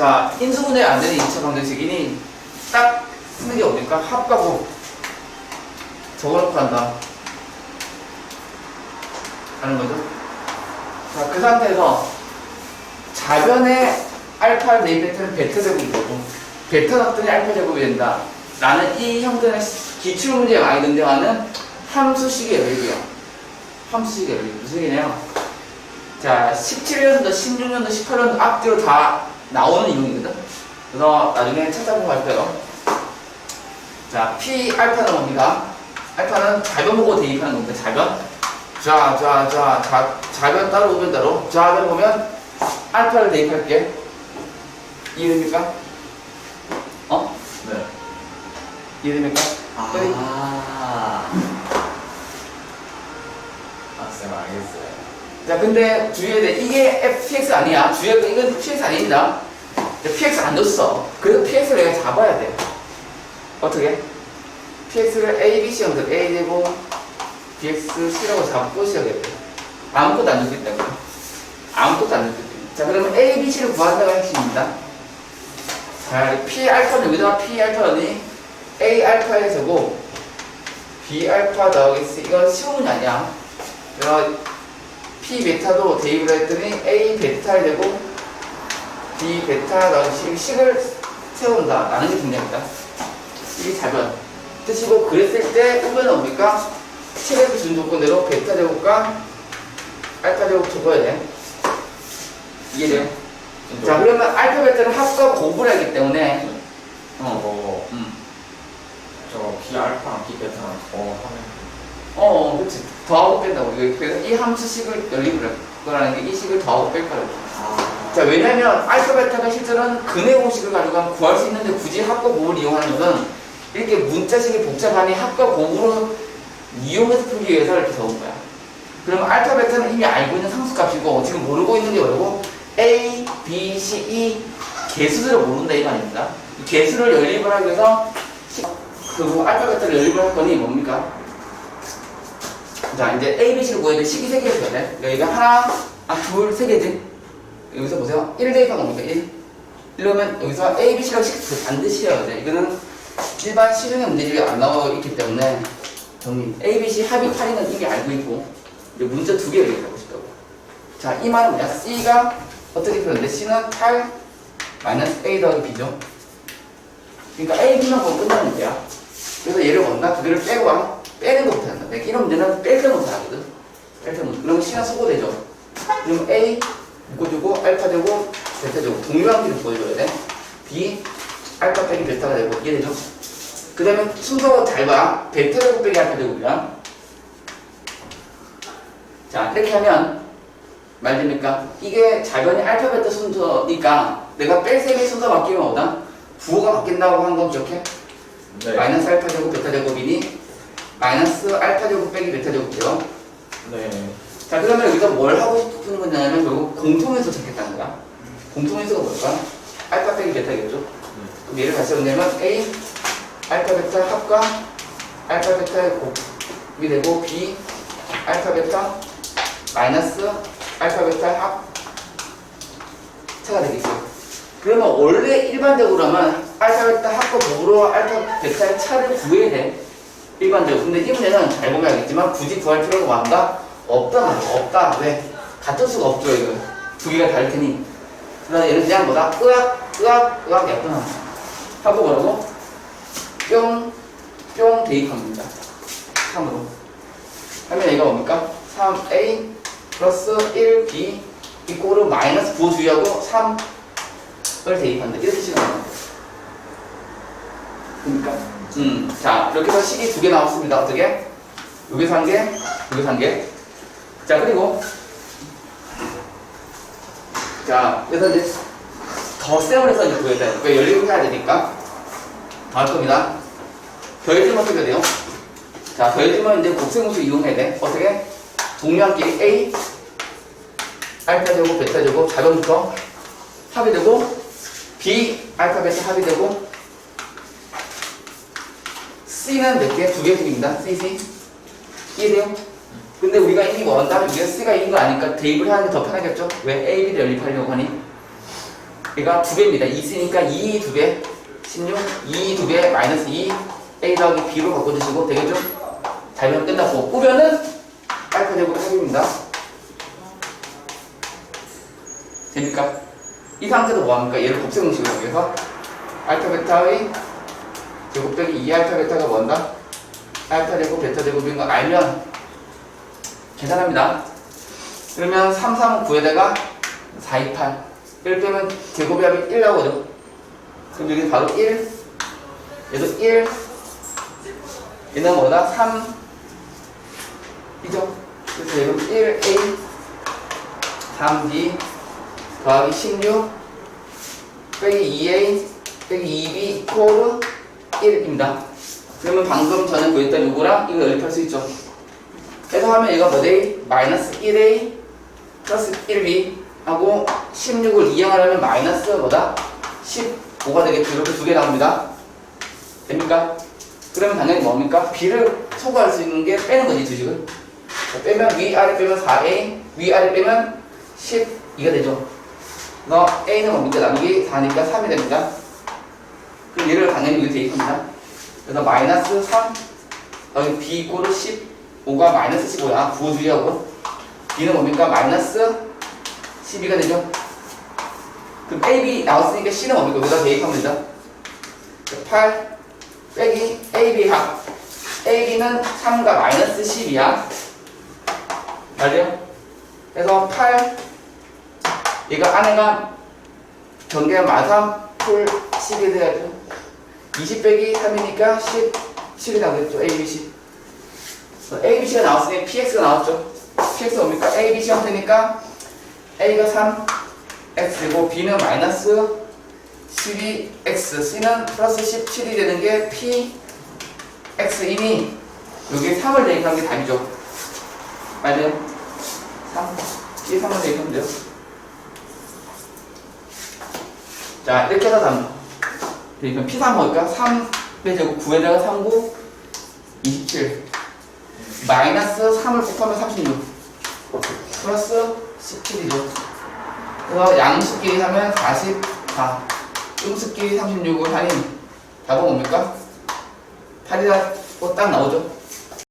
자, 인수분해 안 되는 2차 방정식이니 딱 쓰는 게 뭡니까? 합과 곱. 적어놓고 한다. 하는 거죠. 자, 그 상태에서 자변의 알파 네이베트는 베타 제곱이 되고 베타 납분이 알파 제곱이 된다. 나는 이 형태는 기출 문제에 많이 등장하는 함수식의 열기야. 함수식의 열기. 무슨 얘기냐면 자, 17년도, 16년도, 18년도 앞뒤로 다 나오는 이론이거든. 그래서 나중에 찾아보고 할 거예요. 자, P 알파는 뭡니까? 알파는 자변 보고 대입하는 겁니다. 자변. 자, 자, 자, 자, 자변 따로 오변 따로. 자변 보면 알파를 대입할게. 이해됩니까? 어? 네. 이해됩니까? 아. 아, 쌤 알겠어요. 자, 근데 주의해야 돼. 이게 FTX 아니야. 주의해야 돼. 이건 PX 아닙니다. 자, PX 안 줬어. 그래서 PX를 내가 잡아야 돼. 어떻게? PX를 A, B, C 형들 A 제곱 BX, C라고 잡고 시작해야 돼. 아무것도 안 줬기 때문에. 아무것도 안 줬기 때문에. 자, 그러면 A, B, C를 구한다가 핵심입니다. 자, P 알파는 여기다가 P 알파니 A 알파의 제곱 B 알파 더하기 C. 이건 쉬운 문제 아니야. 그래서 P 베타도 대입을 했더니 A 베타를 되고 B 베타 나오시 식을 세운다 라는 게 중요합니다. 이게 자변. 뜻이고 그랬을 때 후배는 뭡니까? 책에서 준 조건대로 베타 제곱과 알파 제곱 적어야 돼. 이해돼요? 자 그러면 알파 베타는 합과 곱을 하기 때문에 어, 저거, 음. 저거 B알파랑 B베타랑 더 하면. 어, 그렇지. 더하고 뺀다고. 이거 그래서 이 함수식을 할 거라는 게 이 식을 더하고 뺄 거라고. 아. 자, 왜냐면 알파 베타가 실제로는 근의 공식을 가지고 구할 수 있는데 굳이 합과 곱을 이용하는 것은 이렇게 문자식이 복잡하니 합과 곱으로 이용해서 풀기 위해서 이렇게 적은 거야. 그러면 알파 베타는 이미 알고 있는 상수값이고 지금 모르고 있는 게 뭐라고? A, B, C, E 개수들을 모른다 이 말입니다. 이 개수를 연립을 하기 위해서 시- 그리고 알파 베타를 연립을 할 거니 뭡니까? 자 이제 A, B, C를 구해야 돼. 식이 세 줘야 돼. 여기가 하나, 아, 둘, 세 개지. 여기서 보세요. 1 대입하면 뭡니까? 1. 이러면 여기서 A, B, C라고 식 반드시 해야 돼. 이거는 일반 시중의 문제집에 안 나와 있기 때문에 정리. A, B, C 합이 8이는 이미 알고 있고 이제 문제 두 개를 얘기하고 싶다고. 자, 이 말은 뭐야? C가 어떻게 표현돼? C는 8 마이너스 A 더하기 B죠. 그러니까 A, B만 보면 끝나는 문제야. 그래서 얘를 뭔가 두 개를 빼고 와. 빼는 것 내가 이런 문제는 뺄 때부터 하거든. 뺄 때부터. 그러면 C는 소거되죠. 그럼 A 묶어주고 알파 되고 베타 되고 동일한 길을 보여줘야 돼. B 알파 빼기 베타가 되고 이해되죠? 그 다음에 순서가 잘 봐. 베타 제곱 빼기 알파 제곱이야. 자 이렇게 하면 말 됩니까? 이게 자변이 알파 베타 순서니까 내가 뺄세개 순서 바뀌면 뭐다? 부호가 바뀐다고 한 건 기억해? 네. 마이너스 알파 제곱 베타 제곱이니 마이너스 알파 제곱 빼기 베타 제곱이요. 네. 자 그러면 여기서 뭘 하고 싶은 거냐면 결국 공통해서 찾겠다는 거야. 공통해서가 뭘까? 알파 빼기 베타겠죠. 그럼 얘를 다시 정리하면 A 알파 베타 합과 알파 베타의 곱이 되고 B 알파 베타 마이너스 알파 베타 합 차가 되겠죠. 그러면 원래 일반적으로 하면 알파 베타 합과 곱으로 알파 베타의 차를 구해야 돼. 일반적으로. 근데 이 문제는 잘 보면 알겠지만 굳이 구할 필요가 많다? 없다 말이야. 없다. 왜? 같은 수가 없죠, 이거. 두 개가 다를 테니. 그러나 얘는 그냥 뭐다? 으악, 으악, 으악 약간 하고 뭐라고? 뿅, 뿅 대입합니다. 3으로. 하면 얘가 뭡니까? 3a 플러스 1b 이꼬르 마이너스 부호 주의하고 3을 대입한다. 이렇게 시간 나옵니다. 그러니까. 음, 자, 이렇게 해서 식이 두 개 나왔습니다. 어떻게? 여기서 한 개, 여기서 한 개. 자, 그리고 자, 그래서 이제 더 해서 이제 구해야 돼. 왜 열리고 해야 되니까. 더할 겁니다. 더해지면 어떻게 돼요? 자, 더해지면 이제 곱셈공식 이용해야 돼. 어떻게? 동류한끼리 A, 알파 제곱, 베타 제곱, 자변부터 합이 되고, B, 알파, 베타 합이 되고, C는 몇 개? 두 개씩입니다. C, C. 이해돼요? 근데 우리가 이미 원한다면 우리가 C가 2인 거 아니까 대입을 하는 게 더 편하겠죠? 왜 A, B를 연립하려고 하니? 얘가 두 배입니다. 2 있으니까 2두 배, 16, 2두 배, 마이너스 2, A 더하기 B로 바꿔주시고 되겠죠? 잘면 끝났고, 꾸면은 알파 제곱 8입니다. 됩니까? 이 상태도 뭐합니까? 얘를 곱셈 공식으로 위해서 알파 베타의 제곱 빼기 2 알파 베타가 뭔다? 알파 제곱 베타 제곱인 거 알면 계산합니다. 그러면 3, 3, 9에다가 4, 2, 8 1 빼면 제곱이 하면 1 나오거든. 그럼 여기 바로 1 얘도 1 얘는 뭐다? 3 이죠? 그래서 얘는 1A 3B 더하기 16 빼기 2A 빼기 2B 이코르 1입니다. 그러면 방금 전에 구했던 요거랑 이거 연립할 수 있죠. 그래서 하면 이거 뭐지? 마이너스 1A 플러스 1B 하고 16을 이항하려면 마이너스 뭐다? 15가 되겠죠. 이렇게 두 개 나옵니다. 됩니까? 그러면 당연히 뭡니까? B를 초과할 수 있는 게 빼는 거지, 주식을. 자, 빼면 위아래 빼면 4A, 위아래 빼면 12가 되죠. 너 A는 뭡니까? 나누기 4니까 3이 됩니다. 그럼 얘를 당연히 여기 대입합니다. 그래서 마이너스 3, 여기 B 이꼬르 15가 마이너스 15야. 부호주의하고. B는 뭡니까? 마이너스 12가 되죠. 그럼 AB 나왔으니까 C는 뭡니까? 여기다 대입하면 되죠. 8 빼기 AB 합. AB는 3과 마이너스 10이야. 맞아요? 그래서 8 얘가 안에가 전개가 마삼 풀 10이 돼야죠. 20 빼기 3이니까 10, 7이 나오겠죠. A, B, C. A, B, C가 나왔으니 PX가 나왔죠. PX 뭡니까? A, B, C 형태니까 A가 3, X이고 B는 마이너스 12X, C는 플러스 17이 되는 게 P, X이니 여기 3을 대입한 게 답이죠. 맞아요? 3, P 3을 대입하면 돼요. 자, 이렇게 해서 답. 그러니까 P3 뭘까? 3 빼제곱 9에다가 3, 9, 27. 마이너스 3을 곱하면 36. 플러스 17이죠. 그래서 양식끼리 하면 44. 음식끼리 36을 하니 답은 뭡니까? 8이라고 딱 나오죠.